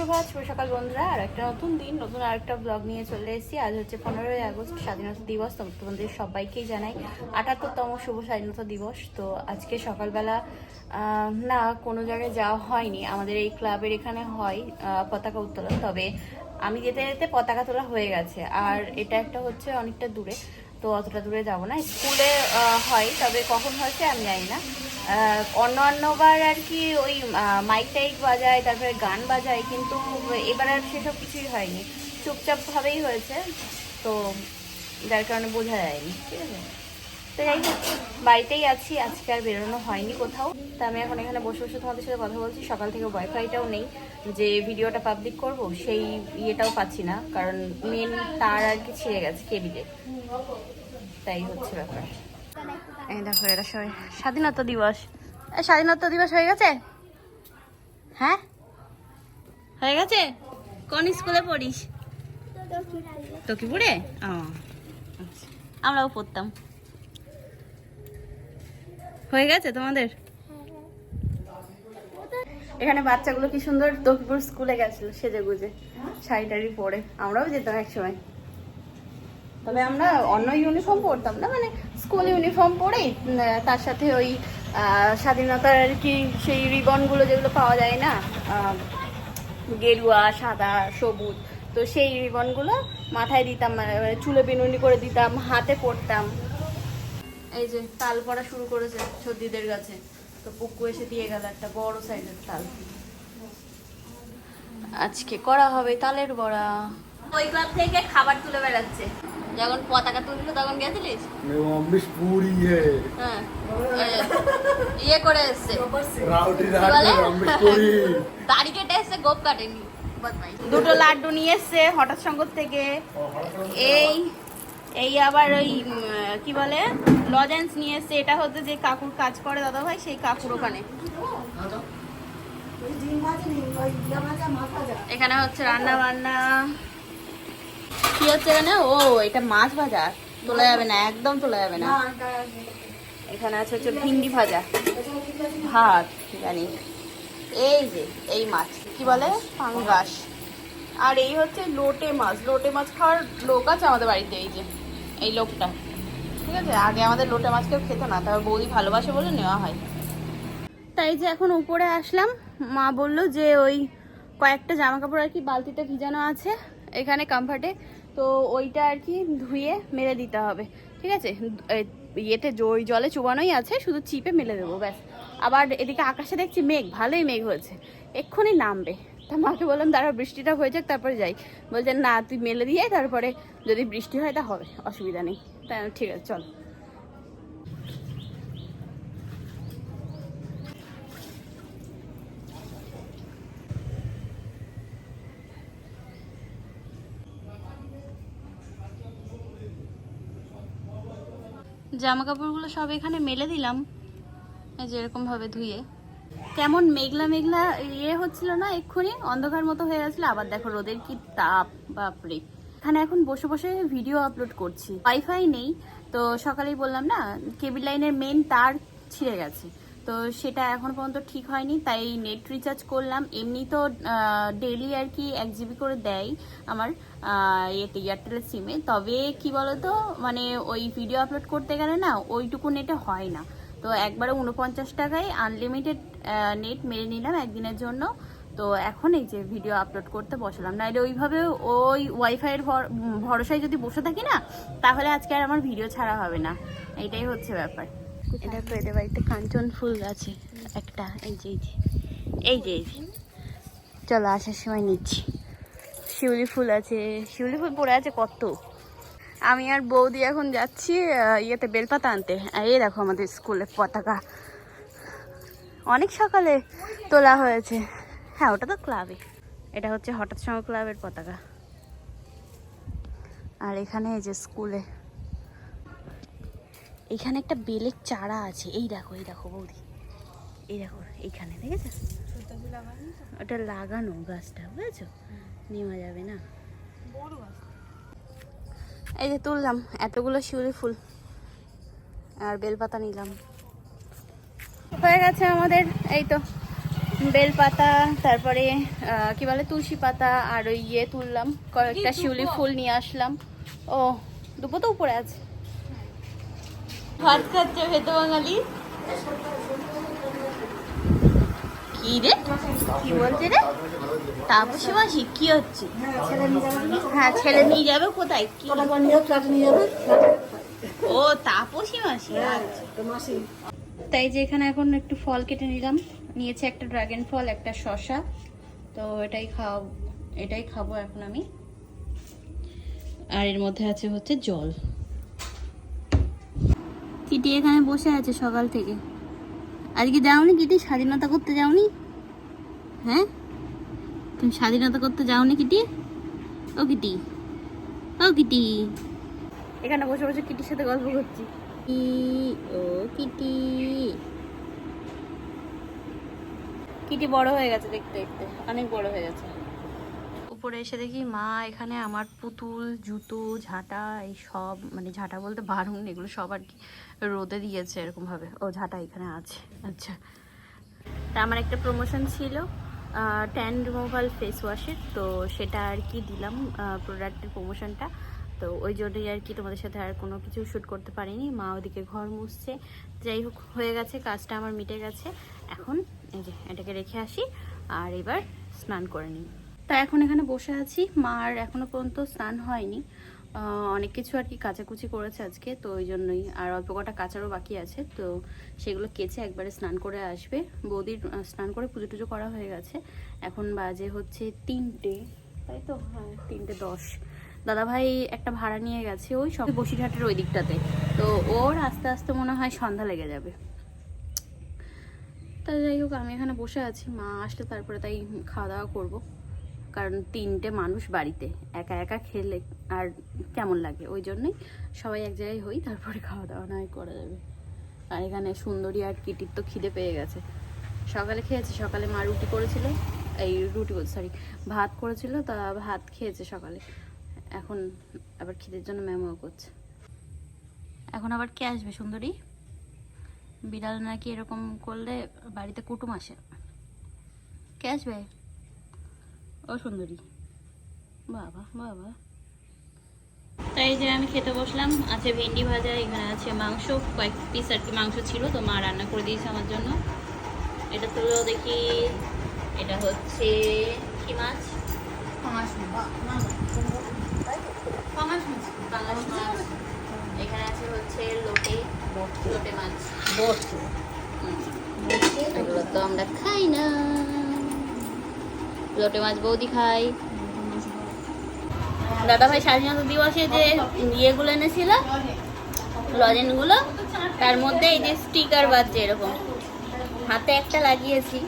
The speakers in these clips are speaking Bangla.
সুপ্রভাত, শুভ সকাল বন্ধুরা। আর একটা নতুন দিন, নতুন আরেকটা ব্লগ নিয়ে চলে এসেছি। আজ হচ্ছে পনেরোই আগস্ট, স্বাধীনতা দিবস, তো তোমাদের সবাইকেই জানাই আটাত্তরতম শুভ স্বাধীনতা দিবস। তো আজকে সকালবেলা না, কোনো জায়গায় যাওয়া হয়নি। আমাদের এই ক্লাবের এখানে হয় পতাকা উত্তোলন। তবে আমি যেতে যেতে পতাকা তোলা হয়ে গেছে। আর এটা একটা হচ্ছে অনেকটা দূরে। তো অতটা দূরে যাব না। স্কুলে হয়, তবে কখন হয়েছে আমি জানি না। অন্য অন্যবার আর কি ওই মাইক টাইক বাজায়, তারপরে গান বাজায়, কিন্তু এবার আর সেসব কিছুই হয়নি। চুপচাপভাবেই হয়েছে, তো যার কারণে বোঝা যায়নি, ঠিক আছে? তো যাই হোক বাড়িতেই আছি। আজকে আর বেরোনো হয়নি কোথাও। তা আমি এখন এখানে বসে বসে তোমাদের সাথে কথা বলছি। সকাল থেকে ওয়াইফাইটাও নেই। যে ভিডিওটা পাবলিক করব সেই ইয়েটাও পাচ্ছি না। কারণ মেন তার আর কি ছিঁড়ে গেছে কেবিলে তাই হচ্ছে ব্যাপার। এই দেখো এরা সবাই স্বাধীনতা দিবস। স্বাধীনতা দিবস হয়ে গেছে? হ্যাঁ? হয়ে গেছে? কোন স্কুলে পড়িস? তকিপুরে ও আচ্ছা। আমরাও পড়তাম। হয়ে গেছে তোমাদের? এখানে বাচ্চাগুলো কি সুন্দর তকিপুর স্কুলে গেছিল সেজে গুজে শাড়ি টাড়ি পরে। আমরাও যেতাম এক সময় তবে আমরা অন্য ইউনিফর্ম পরতাম না মানে স্কুল ইউনিফর্ম উম, তার সাথে ওই স্বাধীনতার আর কি সেই রিবনগুলো যেগুলো পাওয়া যায় না গেরুয়া সাদা সবুজ তো সেই রিবনগুলো মাথায় দিতাম মানে চুলে বিনুনি করে দিতাম হাতে পরতাম। এই যে তাল পড়া শুরু করেছে সর্দিদের কাছে। তো পুকু এসে দিয়ে গেল একটা বড় সাইজের তাল। আজকে করা হবে তালের বড়া। ওই ক্লাব থেকে খাবার তুলে বেড়াচ্ছে। যখন পতাকা তুললো তখন গেছিলিস? পুরি হ্যাঁ ইয়ে করে এসছে। দাড়ি কেটে এসছে গোপ কাটেনি। দুটো লাড্ডু নিয়ে এসছে হঠাৎ সঙ্গত থেকে। এই এই আবার ওই কি বলে লজেন্স নিয়ে এসছে। এটা হচ্ছে যে কাকুর কাজ করে দাদা ভাই সেই কাকুর ওখানে। এখানে হচ্ছে রান্না বান্না। কি হচ্ছে এখানে? ও, এটা মাছ ভাজা। তোলা যাবে না, একদম তোলা যাবে না। এখানে আছে হচ্ছে ভিন্ডি ভাজা। ভাত, জানি। এই যে, এই মাছ। কি বলে? পাঙ্গাস আর এই হচ্ছে লোটে মাছ। লোটে মাছ খাওয়ার লোক আছে আমাদের বাড়িতে, এই যে। এই লোকটা। ঠিক আছে আগে আমাদের লোটে মাছ কেউ খেত না তবে বৌদি ভালোবাসে বলে নেওয়া হয়। তাই যে এখন উপরে আসলাম মা বলল যে ওই কয়েকটা জামা কাপড় আর কি বালতিতে ভিজানো আছে এখানে কমফার্টে তো ওইটা আর কি ধুয়ে মেলে দিতে হবে। ঠিক আছে? ইয়েতে ওই জলে চুবানোই আছে শুধু চিপে মেলে দেবো ব্যাস। আবার এদিকে আকাশে দেখছি মেঘ ভালোই মেঘ হয়েছে। এক্ষুনি নামবে। তা মাকে বললাম দাঁড়া বৃষ্টিটা হয়ে যাক, তারপরে যাই। বলছেন না, তুই মেলে দিয়ে তারপরে যদি বৃষ্টি হয়, তা হবে, অসুবিধা নেই। তাই ঠিক আছে, চল। জামা কাপড়গুলো সব এখানে মেলে দিলাম। এই যে এরকম ভাবে ধুয়ে। কেমন মেঘলা মেঘলা ইয়ে হচ্ছিল না এক্ষুনি? অন্ধকার মতো হয়ে গেছিল, আবার দেখো রোদের কি তাপ, বাপরে। এখানে এখন বসে বসে ভিডিও আপলোড করছি। ওয়াইফাই নেই, তো সকালেই বললাম না কেবিল লাইনের মেন তার ছিঁড়ে গেছে। তো সেটা এখন পর্যন্ত ঠিক হয়নি, তাই নেট রিচার্জ করলাম। এমনি তো ডেলি আর কি এক জিবি করে দেয় আমার ইয়েতে এয়ারটেলের সিমে তবে কি বলতো মানে ওই ভিডিও আপলোড করতে গেলে না, ওইটুকু নেটে হয় না। তো একবারে উনপঞ্চাশ টাকায় আনলিমিটেড নেট মেরে নিলাম একদিনের জন্য। তো এখন এই যে ভিডিও আপলোড করতে বসলাম। নাহলে ওইভাবে ওই ওয়াইফাইয়ের ভরসায় যদি বসে থাকি না, তাহলে আজকে আর আমার ভিডিও ছাড়া হবে না। এইটাই হচ্ছে ব্যাপার। এটা তো এদের বাড়িতে কাঞ্চন ফুল আছে একটা, এই যে এই যে এই যে চলো আসার সময় নিচ্ছি। শিউলি ফুল আছে, শিউলি ফুল পড়ে আছে কত? আমি আর বৌদি এখন যাচ্ছি ইয়েতে বেলপাতা আনতে। এই দেখো আমাদের স্কুলের পতাকা। অনেক সকালে তোলা হয়েছে। হ্যাঁ ওটা তো ক্লাবে। এটা হচ্ছে হঠাৎ সময় ক্লাবের পতাকা। আর এখানে এই যে স্কুলে। এখানে একটা বেলের চারা আছে। এই দেখো এই দেখো বৌদি। এই দেখো, এইখানে, দেখেছ? ওটা লাগানো গাছটা, বুঝেছ? নেওয়া যাবে না। এই যে তুললাম, এতগুলো শিউলি ফুল। আর বেলপাতা নিলাম। হয়ে গেছে আমাদের এই তো বেলপাতা তারপরে কি বলে তুলসী পাতা আর ওই ইয়ে তুললাম কয়েকটা শিউলি ফুল নিয়ে আসলাম। ও দুপো তো উপরে আছে। ভাত খাচ্ছে ভেত বাঙালি। কি রে? কি বলছে রে? তাপসী মাসি কি হচ্ছে? হ্যাঁ ছেলে নিয়ে যাবে কোথায়? কি? ও তাপসী মাসি আচ্ছা। তাই যে এখানে এখন একটু ফল কেটে নিলাম। নিয়েছে একটা ড্রাগন ফল, একটা শশা তো এটাই খাও এটাই খাব এখন আমি। আর এর মধ্যে আছে হচ্ছে জল। কিটি এখানে বসে আছে সকাল থেকে। আজকে যাওনি কিটি? স্বাধীনতা করতে যাওনি? হ্যাঁ? তুমি স্বাধীনতা করতে যাওনি কিটি? ও কিটি। ও কিটি। এখানে বসে বসে কিটির সাথে গল্প করছি। কি ও কিটি কিটি বড় হয়ে গেছে দেখতে দেখতে। অনেক বড় হয়ে গেছে। উপরে এসে দেখি মা এখানে আমার পুতুল, জুতো, ঝাঁটা, এই সব মানে ঝাঁটা বলতে বারুন, এগুলো সব আর কি রোদে দিয়েছে এরকম ভাবে ও, ঝাঁটা এখানে আছে। আচ্ছা। তা আমার একটা প্রমোশন ছিল ট্যান রিমুভাল ফেস ওয়াশের তো সেটা আর কি দিলাম প্রোডাক্টের প্রমোশনটা তো ওই জন্যই আর কি তোমাদের সাথে আর কোনো কিছু শ্যুট করতে পারিনি। মা ওদিকে ঘর মুছছে। যাই হোক, হয়ে গেছে, কাজটা আমার মিটে গেছে। এখন এই যে এটাকে রেখে আসি আর এবার স্নান করে নিই। তা এখন এখানে বসে আছি। মার এখনও পর্যন্ত স্নান হয়নি। অনেক কিছু আর কি কাচাকুচি করেছে আজকে, তো ওই জন্যই। আর অল্প কটা কাচারও বাকি আছে, তো সেগুলো কেচে একবারে স্নান করে আসবে। বৌদির স্নান করে পুজো টুজো করা হয়ে গেছে। এখন বাজে হচ্ছে তিনটে, তাই তো? হ্যাঁ তিনটে দশ। দাদাভাই একটা ভাড়া নিয়ে গেছে ওই সব বসিরহাটের ওই দিকটাতে। তো ওর আস্তে আস্তে মনে হয় সন্ধ্যা লেগে যাবে। তা যাই হোক, আমি এখানে বসে আছি। মা আসলে তারপরে তাই খাওয়া দাওয়া করব। কারণ তিনটে মানুষ বাড়িতে, একা একা খেলে আর কেমন লাগে? ওই জন্যই সবাই এক জায়গায় হই, তারপরে খাওয়া দাওয়া নয় করা যাবে। আর এখানে সুন্দরী আর কিটির তো খিদে পেয়ে গেছে। সকালে খেয়েছে, সকালে মা রুটি করেছিল। এই রুটি সরি ভাত করেছিল, তা ভাত খেয়েছে সকালে। এখন আবার খিদের জন্য ম্যামও করছে। এখন আবার কে আসবে সুন্দরী? বিড়াল নাকি এরকম করলে বাড়িতে কুটুম আসে। কে আসবে? ও সুন্দরী। বাবা বাবা। তাই যে আমি খেতে বসলাম। আছে ভেন্ডি ভাজা এখানে আছে মাংস। কয়েক পিস আর কি মাংস ছিল তো মা রান্না করে দিয়েছে আমার জন্য। এটা তো দেখি। এটা হচ্ছে কি মাছ? মাছ পাঙাশ মাছ এখানে আছে হচ্ছে লোটে লোটে মাছ। হুম। এগুলো তো আমরা খাই না। লোটে মাছ বৌদি খাই দাদা ভাই স্বাধীনতা দিবসে যে ইয়েগুলো এনেছিল লজেনগুলো তার মধ্যে এই যে স্টিকার বাজছে এরকম। হাতে একটা লাগিয়েছি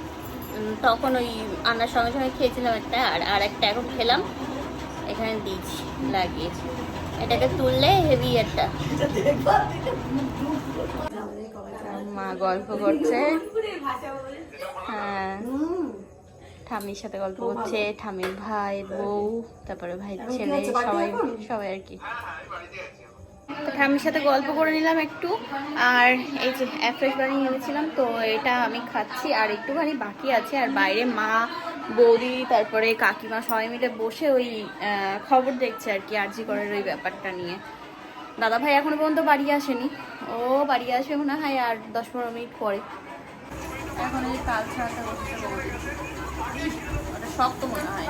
তখন ওই আনার সঙ্গে সঙ্গে খেয়েছিলাম একটা আর আর একটা এখন খেলাম। এখানে দিয়েছি লাগিয়েছি। এটাকে তুললে হেভি একটা। মা গল্প করছে। হ্যাঁ। ঠামির সাথে গল্প করছে ঠামির ভাই বউ তারপরে ভাই ছেলে সবাই সবাই আর কি। তো ঠামির সাথে গল্প করে নিলাম একটু। আর এই যে অ্যাফ্রেশ বানিয়ে এনেছিলাম তো এটা আমি খাচ্ছি আর একটুখানি বাকি আছে। আর বাইরে মা বৌদি তারপরে কাকিমা সবাই মিলে বসে ওই খবর দেখছে আর কি আরজি করার ওই ব্যাপারটা নিয়ে। দাদা ভাই এখনও পর্যন্ত বাড়ি আসেনি। ও বাড়ি আসবে মনে হয় আর দশ পনেরো মিনিট পরে। এখন এই কাল ছাড়াতে বসেছে বৌদি। ওটা শক্ত মনে হয়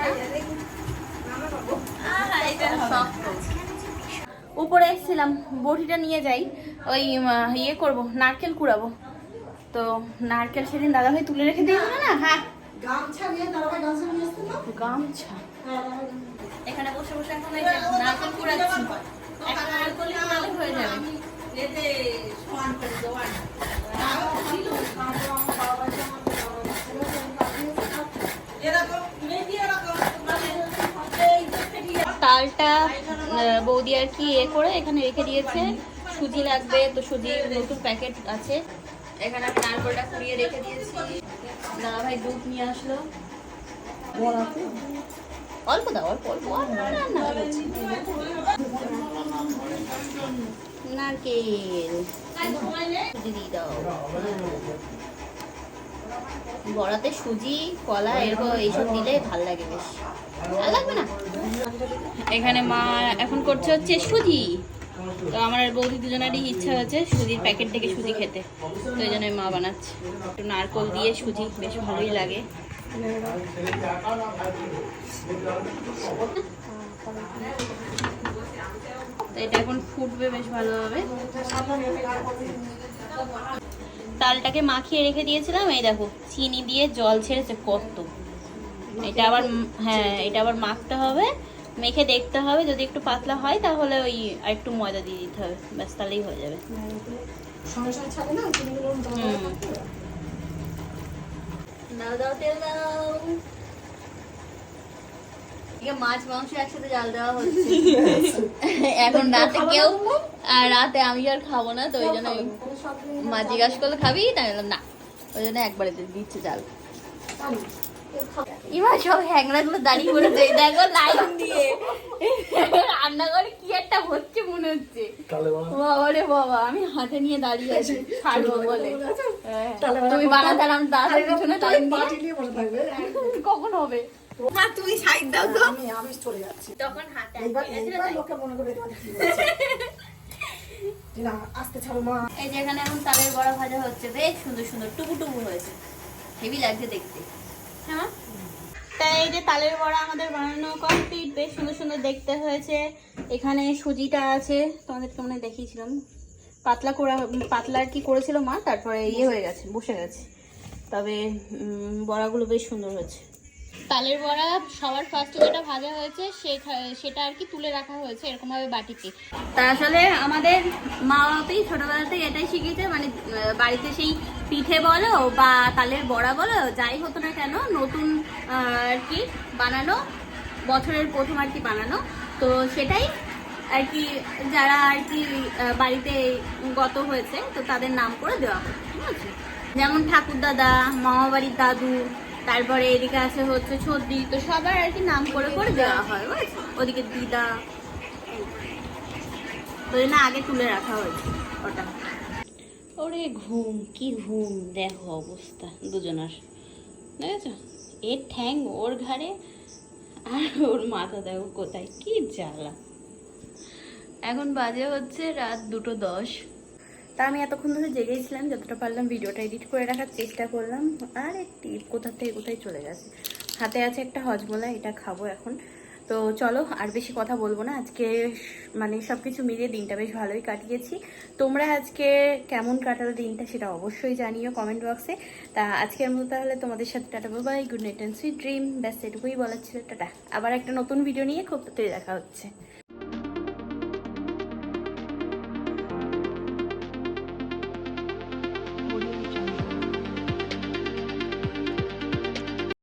শক্ত। উপরে এসেছিলাম বটিটা নিয়ে যাই। ওই ইয়ে করব নারকেল কুড়াবো। তো নারকেল সেদিন দাদা ভাই তুলে রেখে দিয়েছিল না? হ্যাঁ গামছা নিয়ে তারপরে গামছা নিয়ে আসতে না গামছা? এখানে বসে বসে এখন এই যে নারকেল কুড়াচ্ছি। একটা নারকেল কুড়ালে হয়ে যাবে? তালটা বৌদি আর কি এ করে এখানে রেখে দিয়েছে। সুজি লাগবে তো সুজি নতুন প্যাকেট আছে। এখানে আমি নারকেলটা কুড়িয়ে রেখে দিয়েছি। দাদা ভাই দুধ নিয়ে আসলো। অল্প দাও অল্প অল্প। নারকেল। দিয়ে দাও। বড়াতে সুজি কলা এরকম এইসব দিলে ভালো লাগে বেশ। ভালো লাগবে না? এখানে মা এখন করছে হচ্ছে সুজি। তো আমার বৌদি দুজনেরই ইচ্ছা হচ্ছে সুজির প্যাকেট থেকে সুজি খেতে। তো এই জন্য মা বানাচ্ছে। একটু নারকল দিয়ে সুজি, বেশ ভালোই লাগে। তো এটা এখন ফুটবে, বেশ ভালোভাবে তালটাকে মাখিয়ে রেখে দিয়েছিলাম, এই দেখো, চিনি দিয়ে জল ছেড়েছে কত। এটা আবার হ্যাঁ এটা আবার মাখতে হবে। মেখে দেখতে হবে। যদি একটু পাতলা হয় তাহলে ওই আর একটু ময়দা দিয়ে দিতে হবে। ব্যাস তাহলেই হয়ে যাবে। দাও দাও তেল দাও। মাছ মাংস একসাথে জাল দেওয়া হচ্ছে। এখন রাতে কেউ আর রাতে আমি আর খাব না তো ওই জন্য আমি- তাহলে মা জিজ্ঞাসা করলে খাবি তাই বললাম না। ওই জন্য একবারে দিচ্ছে জাল। এবার সব হ্যাংরা গুলো দাঁড়িয়ে পড়েছে। দেখো লাইন দিয়ে। রান্নাঘরে কি একটা হচ্ছে মনে হচ্ছে। বলো। বাবা রে বাবা আমি হাতে নিয়ে দাঁড়িয়ে আছি। ছাড়বো বলে। তুমি বানাতে আমি দাঁড়াতে আরে পিছনে লাইন পাটি নিয়ে বসে থাকবে। দিয়ে কখন হবে? মা তুমি সাইড দাও তো। আমি আমি চলে যাচ্ছি। তখন হাতে এইবার আটকে গেছিল এইবার তাই। লোকে মনে করে তোমাকে কি বলছে। না আস্তে ছাড়ো মা। এই যে এখানে এখন তালের বড়া ভাজা হচ্ছে বেশ সুন্দর সুন্দর টুকু টুকু হয়েছে। হেভি লাগছে দেখতে। মা? তাই এই যে তালের বড়া আমাদের বানানো কমপ্লিট বেশ সুন্দর সুন্দর দেখতে হয়েছে। এখানে সুজিটা আছে তোমাদেরকে মনে দেখিয়েছিলাম। পাতলা করা পাতলা আর কি করেছিল মা তারপরে ইয়ে হয়ে গেছে বসে গেছে। তবে বড়াগুলো বেশ সুন্দর হয়েছে। তালের বড়া সবার ফার্স্টে যেটা ভাজা হয়েছে সেটা আর কি তুলে রাখা হয়েছে এরকম ভাবে বাটিতে। তা আসলে আমাদের মা বাবাই ছোটবেলাতেই এটাই শিখেছে মানে বাড়িতে সেই পিঠে বলো বা তালের বড়া বলো, যাই হতো না কেন, নতুন আর কি বানানো, বছরের প্রথম আর কি বানানো। তো সেটাই আর কি যারা আর কি বাড়িতে গত হয়েছে, তো তাদের নাম করে দেওয়া হয় ঠিক আছে? যেমন ঠাকুর দাদা মামা বাড়ির দাদু, তারপরে এদিকে আছে হচ্ছে ছদ্দি তো সবার আর কি নাম করে করে দেওয়া হয়? ওদিকে দিদা ওই জন্য আগে তুলে রাখা হয়েছে, ওটা। ওরে ঘুম, কি ঘুম? দেখো অবস্থা, দুজনার। দেখেছ? এর ঠ্যাং ওর ঘাড়ে আর ওর মাথা দেখো কোথায়, কি জ্বালা। এখন বাজে হচ্ছে রাত দুটো দশ। তা আমি এতক্ষণ ধরে জেগেছিলাম যতটা পারলাম ভিডিওটা এডিট করে রাখার চেষ্টা করলাম। আর একটি কোথা থেকে কোথায় চলে গেছে? হাতে আছে একটা হজমোলা, এটা খাব এখন। তো চলো আর বেশি কথা বলব না। আজকে মানে সব কিছু মিলিয়ে দিনটা বেশ ভালোই কাটিয়েছি। তোমরা আজকে কেমন কাটালো দিনটা সেটা অবশ্যই জানিও কমেন্ট বক্সে তা আজকের মতো তাহলে তোমাদের সাথে tata bye good night and sweet dream ব্যাস, এটুকুই বলার ছিল, টাটা। আবার একটা নতুন ভিডিও নিয়ে খুব তাড়াতাড়ি দেখা হচ্ছে।